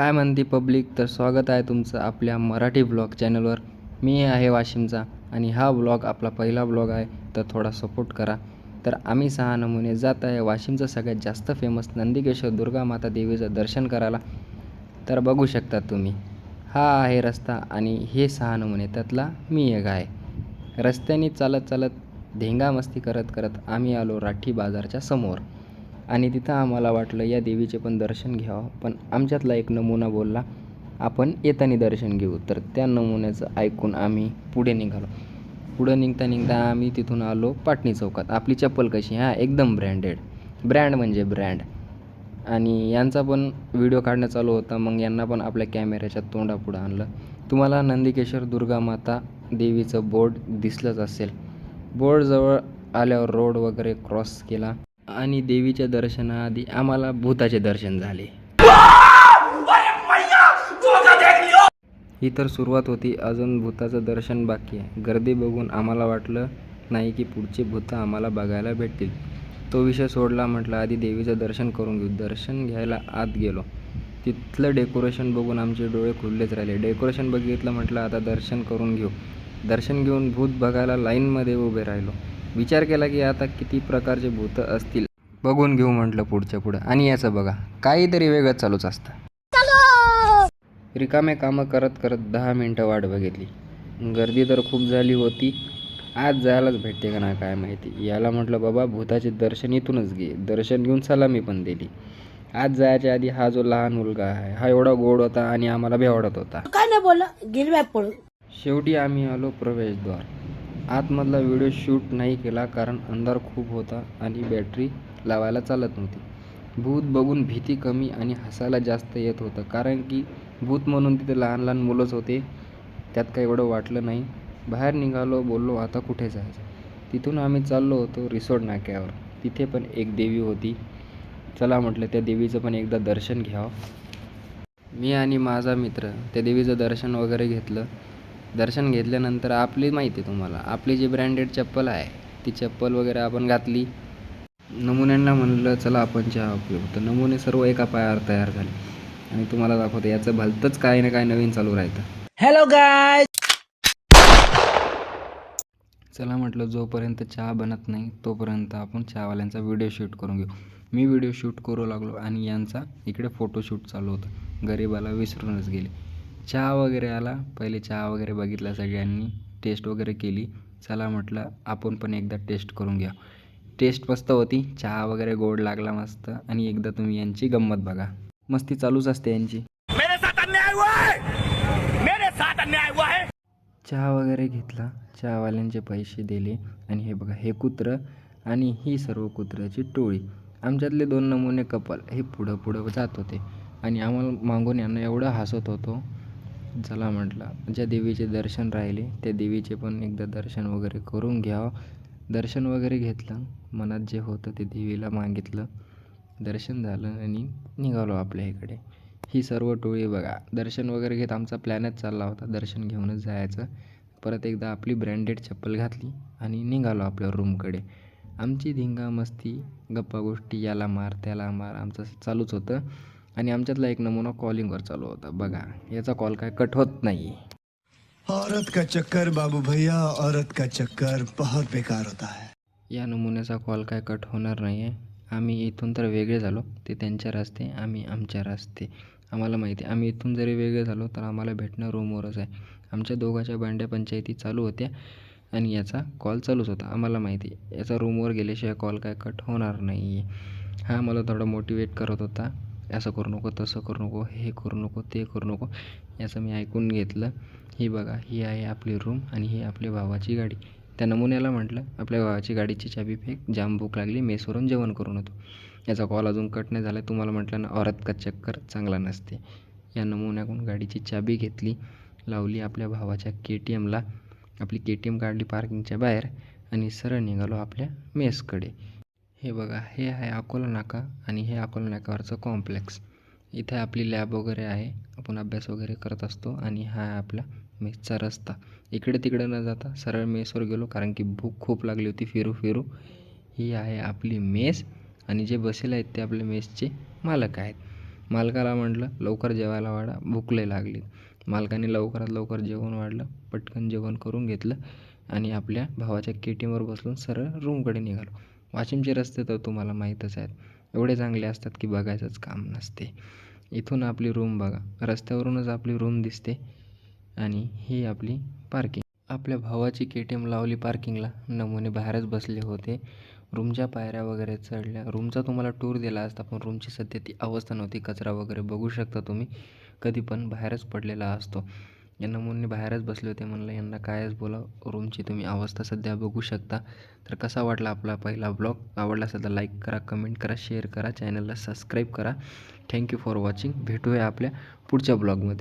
काय म्हणते पब्लिक? तर स्वागत आहे तुमचं आपल्या मराठी ब्लॉग चॅनलवर. मी आहे वाशिमचा आणि हा ब्लॉग आपला पहिला ब्लॉग आहे तर थोडा सपोर्ट करा. तर आम्ही सहा नमुने जात आहे वाशिमचं सगळ्यात जास्त फेमस नंदिकेश्वर दुर्गा माता देवीचं दर्शन करायला. तर बघू शकता तुम्ही हा आहे रस्ता आणि हे सहा नमुने त्यातला मी एक आहे. रस्त्याने चालत चालत धेंगामस्ती करत करत आम्ही आलो राठी बाजारच्या समोर. आणि तिथं आम्हाला वाटलं या देवीचे पण दर्शन घ्यावं. पण आमच्यातला एक नमुना बोलला आपण येताना दर्शन घेऊ. तर त्या नमुन्याचं ऐकून आम्ही पुढे निघालो. पुढं निघता निघता आम्ही तिथून आलो पाटणी चौकात. आपली चप्पल कशी? हां एकदम ब्रँडेड. ब्रँड म्हणजे ब्रँड. आणि यांचा पण व्हिडिओ काढणं चालू होता मग यांना पण आपल्या कॅमेऱ्याच्या तोंडापुढं आणलं. तुम्हाला नंदिकेश्वर दुर्गा माता देवीचं बोर्ड दिसलंच असेल. बोर्डजवळ आल्यावर रोड वगैरे क्रॉस केला. आणि देवीच्या दर्शनाआधी आम्हाला भूताचे दर्शन झाले. ही तर सुरुवात होती. अजून भूताचं दर्शन बाकी आहे. गर्दी बघून आम्हाला वाटलं नाही की पुढचे भूत आम्हाला बघायला भेटतील. तो विषय सोडला म्हटलं आधी देवीचं दर्शन करून घेऊ. दर्शन घ्यायला आत गेलो. तिथलं डेकोरेशन बघून आमचे डोळे खुललेच राहिले. डेकोरेशन बघितलं म्हटलं आता दर्शन करून घेऊ. दर्शन घेऊन भूत बघायला लाईनमध्ये उभे राहिलो. विचार केला की आता किती प्रकारचे भूतं असतील. बघून घेऊ म्हटलं पुढच्या पुढं. आणि याचं बघा काहीतरी वेगळं चालूच असतं. रिकामे कामं करत करत दहा मिनटं वाट बघितली. गर्दी तर खूप झाली होती. आज जायलाच भेटते का नाही काय माहिती. याला म्हटलं बाबा भूताचे दर्शन इथूनच घे. दर्शन घेऊन सलामी पण दिली. आज जायच्या आधी हा जो लहान मुलगा आहे हा एवढा गोड होता आणि आम्हाला भेवडत होता. काय नाही बोलला गेली बाय पळून. शेवटी आम्ही आलो प्रवेशद्वार. आतमधला व्हिडिओ शूट नाही केला कारण अंधार खूप होता आणि बॅटरी लावायला चालत नव्हती. भूत बघून भीती कमी आणि हसायला जास्त येत होतं. कारण की भूत म्हणून तिथे लहान लहान मुलंच होते. त्यात काही एवढं वाटलं नाही. बाहेर निघालो बोललो आता कुठे जायचं? तिथून आम्ही चाललो होतो रिसोर्ट नाक्यावर. तिथे पण एक देवी होती. चला म्हटलं त्या देवीचं पण एकदा दर्शन घ्यावं. मी आणि माझा मित्र त्या देवीचं दर्शन वगैरे घेतलं. दर्शन घेतल्यानंतर आपली माहिती आहे तुम्हाला. आपली जी ब्रँडेड चप्पल आहे ती चप्पल वगैरे आपण घातली. नमुन्यांना म्हणलं चला आपण चहा पिऊ. तर नमुने सर्व एका पायावर तयार झाले. आणि तुम्हाला दाखवतो याचं भलतंच काही ना काही नवीन चालू राहतं हॅलो गाय चला म्हटलं जोपर्यंत चहा बनत नाही तोपर्यंत आपण चहावाल्यांचा व्हिडिओ शूट करून घेऊ. मी व्हिडिओ शूट करू लागलो आणि यांचा इकडे फोटोशूट चालू होतं. गरीबाला विसरूनच गेले. चहा वगैरे आला. पहिले चहा वगैरे बघितला सगळ्यांनी. टेस्ट वगैरे केली. चला म्हटलं आपण पण एकदा टेस्ट करून घ्या. टेस्ट मस्त होती. चहा वगैरे गोड लागला मस्त. आणि एकदा तुम्ही यांची गंमत बघा. मस्ती चालूच असते यांची. है! है! चहा वगैरे घेतला. चहावाल्यांचे पैसे दिले. आणि हे बघा हे कुत्रं आणि ही सर्व कुत्र्याची टोळी. आमच्यातले दोन नमुने कपल हे पुढं पुढं जात होते. आणि आम्हाला मागून यांना एवढं हसत होतो. चला म्हटलं ज्या देवीचे दर्शन राहिले त्या देवीचे पण एकदा दर्शन वगैरे करून घ्यावं. दर्शन वगैरे घेतलं. मनात जे होतं ते देवीला मागितलं. दर्शन झालं आणि निघालो आपल्या इकडे. ही सर्व टोळी बघा. दर्शन वगैरे घेत आमचा प्लॅनच चालला होता. दर्शन घेऊनच जायचं. परत एकदा आपली ब्रँडेड चप्पल घातली आणि निघालो आपल्या रूमकडे आमची धिंगा मस्ती गप्पा गोष्टी याला मार त्याला मार आमचं चालूच होतं. आणि आमच्यातला एक नमुना कॉलिंगवर चालू होता. बघा याचा कॉल काय कट होत नाही. औरत का चक्कर बाबू भैया? औरत का चक्कर बहुत बेकार होता है। या नमुन्याचा कॉल काय कट होणार नाही आहे आम्ही इथून तर वेगळे झालो. ते त्यांच्या रस्ते आम्ही आमच्या रस्ते. आम्हाला माहिती आहे आम्ही इथून जरी वेगळे झालो तर आम्हाला भेटणं रूमवरच आहे. आमच्या दोघांच्या भांड्या पंचायती चालू होत्या आणि याचा कॉल चालूच होता. आम्हाला माहिती आहे याचा रूमवर गेल्याशिवाय कॉल काय कट होणार नाही आहे हा मला थोडा मोटिवेट करत होता. असं करू नको तसं करू नको हे करू नको ते करू नको. याचं मी ऐकून घेतलं. ही बघा ही आहे आपली रूम आणि ही आपल्या भावाची गाडी. त्या नमुन्याला म्हटलं आपल्या भावाची गाडीची चाबी फेक जाम भूक लागली मेसवरून जेवण करून होतो याचा कॉल अजून कट नाही झाला तुम्हाला म्हटलं ना औरत का चक्कर चांगला नसते. या नमुन्याकडून गाडीची चाबी घेतली लावली आपल्या भावाच्या के टी एमला आपली के टी एम काढली पार्किंगच्या बाहेर आणि सरळ निघालो आपल्या मेसकडे. हे बघा हे आहे अकोला नाका आणि हे अकोला नाकावरचं कॉम्प्लेक्स इथे आपली लॅब वगैरे आहे. आपण अभ्यास वगैरे करत असतो आणि हा आहे आपला मेसचा रस्ता. इकडे तिकडे न जाता सरळ मेसवर गेलो कारण की भूक खूप लागली होती फिरू फिरू. ही आहे आपली मेस आणि जे बसेल आहेत ते आपल्या मेसचे मालक आहेत. मालकाला म्हटलं लवकर जेवायला वाढा भूक लय लागली. मालकाने लवकरात लवकर जेवण वाढलं पटकन जेवण करून घेतलं आणि आपल्या भावाच्या के टी बसून सरळ रूमकडे निघालो. वाशिमचे रस्ते तर तुम्हाला माहीतच आहेत. एवढे चांगले असतात की बघायचंच काम नसते. इथून आपली रूम बघा. रस्त्यावरूनच आपली रूम दिसते. आणि ही आपली पार्किंग आपल्या भावाची के टी एम लावली पार्किंगला नमुने बाहेरच बसले होते. रूमच्या पायऱ्या वगैरे चढल्या. रूमचा तुम्हाला टूर दिला असता पण रूमची सध्या ती अवस्था नव्हती. कचरा वगैरे बघू शकता तुम्ही. कधी पण बाहेरच पडलेला असतो. यांना नमुने बाहेरच बसले होते. म्हणलं यांना कायच बोला रूमची तुम्ही अवस्था सध्या बघू शकता. तर कसा वाटला आपला पहिला ब्लॉग? आवडला असेल तर लाईक करा कमेंट करा शेअर करा चॅनलला सबस्क्राईब करा. Thank you for watching. भेटूया आपल्या पुढच्या ब्लॉगमध्ये.